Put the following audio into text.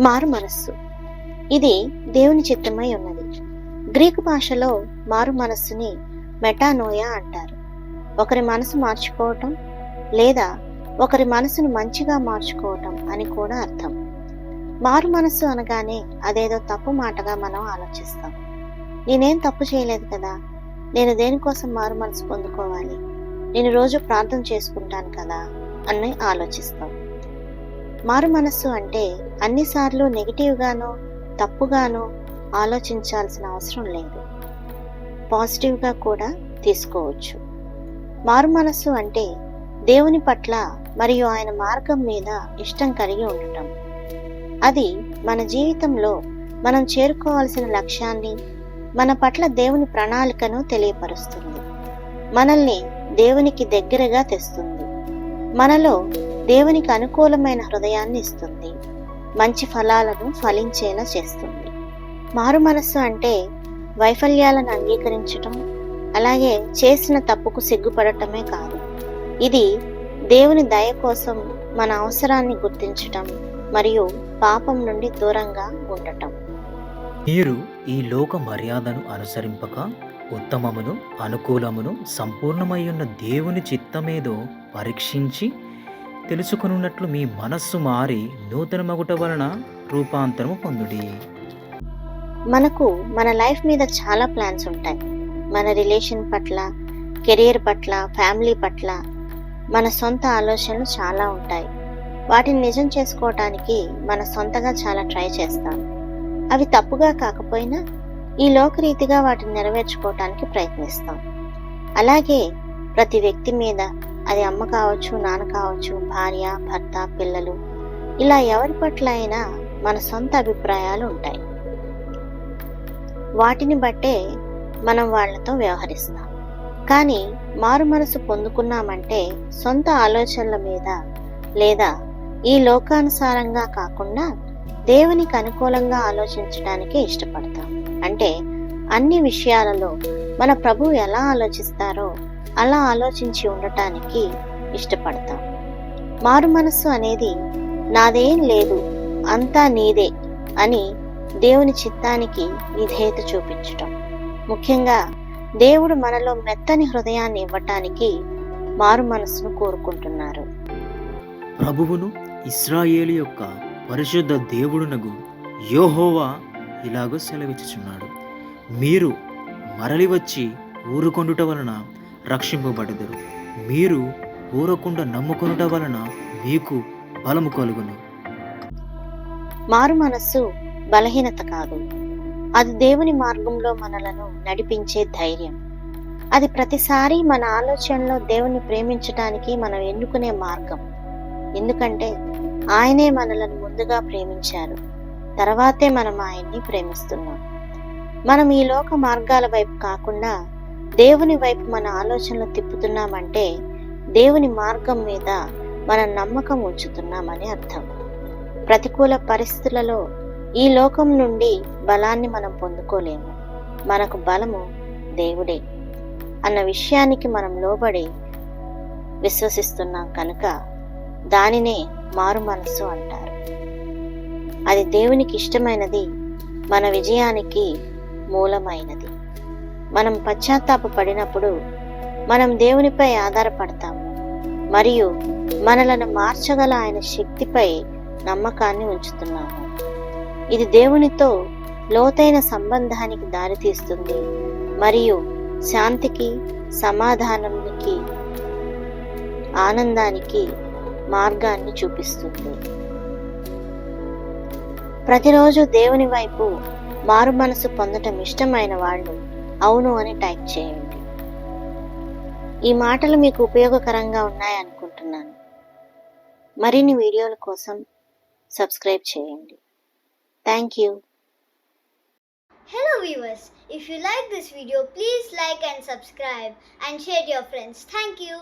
మారు మనస్సు. ఇది దేవుని చిత్తమై ఉన్నది. గ్రీకు భాషలో మారు మనస్సుని మెటానోయా అంటారు. ఒకరి మనసు మార్చుకోవటం లేదా ఒకరి మనసును మంచిగా మార్చుకోవటం అని కూడా అర్థం. మారు మనస్సు అనగానే అదేదో తప్పు మాటగా మనం ఆలోచిస్తాం. నేనేం తప్పు చేయలేదు కదా? నేను దేనికోసం మారు మనసు పొందుకోవాలి? నేను రోజు ప్రార్థన చేసుకుంటాను కదా? అని ఆలోచిస్తాం. మారు మనస్సు అంటే అన్నిసార్లు నెగిటివ్గాను తప్పుగానో ఆలోచించాల్సిన అవసరం లేదు. పాజిటివ్గా కూడా తీసుకోవచ్చు. మారు మనస్సు అంటే దేవుని పట్ల మరియు ఆయన మార్గం మీద ఇష్టం కలిగి ఉండటం. అది మన జీవితంలో మనం చేరుకోవాల్సిన లక్ష్యాన్ని మన పట్ల దేవుని ప్రణాళికను తెలియపరుస్తుంది. మనల్ని దేవునికి దగ్గరగా తెస్తుంది. మనలో దేవునికి అనుకూలమైన హృదయాన్ని ఇస్తుంది. మంచి ఫలాలను ఫలించేలా చేస్తుంది. మారు మనస్సు అంటే వైఫల్యాలను అంగీకరించటం అలాగే చేసిన తప్పుకు సిగ్గుపడటమే కాదు. ఇది దేవుని దయ కోసం మన అవసరాన్ని గుర్తించటం మరియు పాపం నుండి దూరంగా ఉండటం. మీరు ఈ లోక మర్యాదను అనుసరింపక ఉత్తమమును అనుకూలమును సంపూర్ణమయ్యున్న దేవుని చిత్తమేదో పరీక్షించి తెలుసుకునున్నట్లు మీ మనస్సు మారి నూతన మగుట వలన రూపాంతరము పొందుడి. మనకు మన లైఫ్ మీద చాలా ప్లాన్స్ ఉంటాయి. మన రిలేషన్ పట్ల కెరియర్ పట్ల ఫ్యామిలీ పట్ల మన సొంత ఆలోచనలు చాలా ఉంటాయి. వాటిని నిజం చేసుకోవటానికి మన సొంతగా చాలా ట్రై చేస్తాం. అవి తప్పుగా కాకపోయినా ఈ లోకరీతిగా వాటిని నెరవేర్చుకోవటానికి ప్రయత్నిస్తాం. అలాగే ప్రతి వ్యక్తి మీద అది అమ్మ కావచ్చు నాన్న కావచ్చు భార్య భర్త పిల్లలు. ఇలా ఎవరి పట్ల అయినా మన సొంత అభిప్రాయాలు ఉంటాయి. వాటిని బట్టే మనం వాళ్ళతో వ్యవహరిస్తాం. కానీ మారు మనసు పొందుకున్నామంటే సొంత ఆలోచనల మీద లేదా ఈ లోకానుసారంగా కాకుండా దేవునికి అనుకూలంగా ఆలోచించడానికి ఇష్టపడతాం. అంటే అన్ని విషయాలలో మన ప్రభు ఎలా ఆలోచిస్తారో అలా ఆలోచించి ఉండటానికి ఇష్టపడతాం. మారు మనస్సు అనేది నాదేం లేదు అంతా నీదే అని దేవుని చిత్తానికి విధేయత చూపించటం. ముఖ్యంగా దేవుడు మనలో మెత్తని హృదయాన్ని ఇవ్వటానికి మారు మనస్సును కోరుకుంటున్నారు. ప్రభువును ఇస్రాయేలు యొక్క పరిశుద్ధ దేవుడునగు యోహోవా ఇలాగో సెలవిచ్చుచున్నాడు. మీరు మరలి వచ్చి ఊరుకొండుట వలన రక్షింపబడదురు. మీరు ఊరకుండా నమ్ముకొనుట వలన మీకు బలము కలుగును. మారు మనస్సు బలహీనత కాదు. అది దేవుని మార్గంలో మనలను నడిపించే ధైర్యం. అది ప్రతిసారి మన ఆలోచనలో దేవుని ప్రేమించటానికి మనం ఎన్నుకునే మార్గం. ఎందుకంటే ఆయనే మనలను ముందుగా ప్రేమించారు. తర్వాతే మనం ఆయన్ని ప్రేమిస్తున్నాం. మనం ఈ లోక మార్గాల వైపు కాకుండా దేవుని వైపు మన ఆలోచనలు తిప్పుతున్నామంటే దేవుని మార్గం మీద మన నమ్మకం ఉంచుతున్నామని అర్థం. ప్రతికూల పరిస్థితులలో ఈ లోకం నుండి బలాన్ని మనం పొందుకోలేము. మనకు బలము దేవుడే అన్న విషయానికి మనం లోబడి విశ్వసిస్తున్నాం కనుక దానినే మారు మనస్సు అంటారు. అది దేవునికి ఇష్టమైనది మన విజయానికి మూలమైనది. మనం పశ్చాత్తాప పడినప్పుడు మనం దేవునిపై ఆధారపడతాము మరియు మనలను మార్చగల ఆయన శక్తిపై నమ్మకాన్ని ఉంచుతున్నాము ఇది దేవునితో లోతైన సంబంధానికి దారితీస్తుంది మరియు శాంతికి సమాధానానికి ఆనందానికి మార్గాన్ని చూపిస్తుంది. ప్రతిరోజు దేవుని వైపు మారు మనసు పొందటం ఇష్టమైన వాళ్ళు అవును అని టైప్ చేయండి. ఈ మాటలు మీకు ఉపయోగకరంగా ఉన్నాయనుకుంటున్నాను మరిన్ని వీడియోల కోసం సబ్స్క్రైబ్ చేయండి. Thank you. Hello viewers if you like this video please like and subscribe and share your friends thank you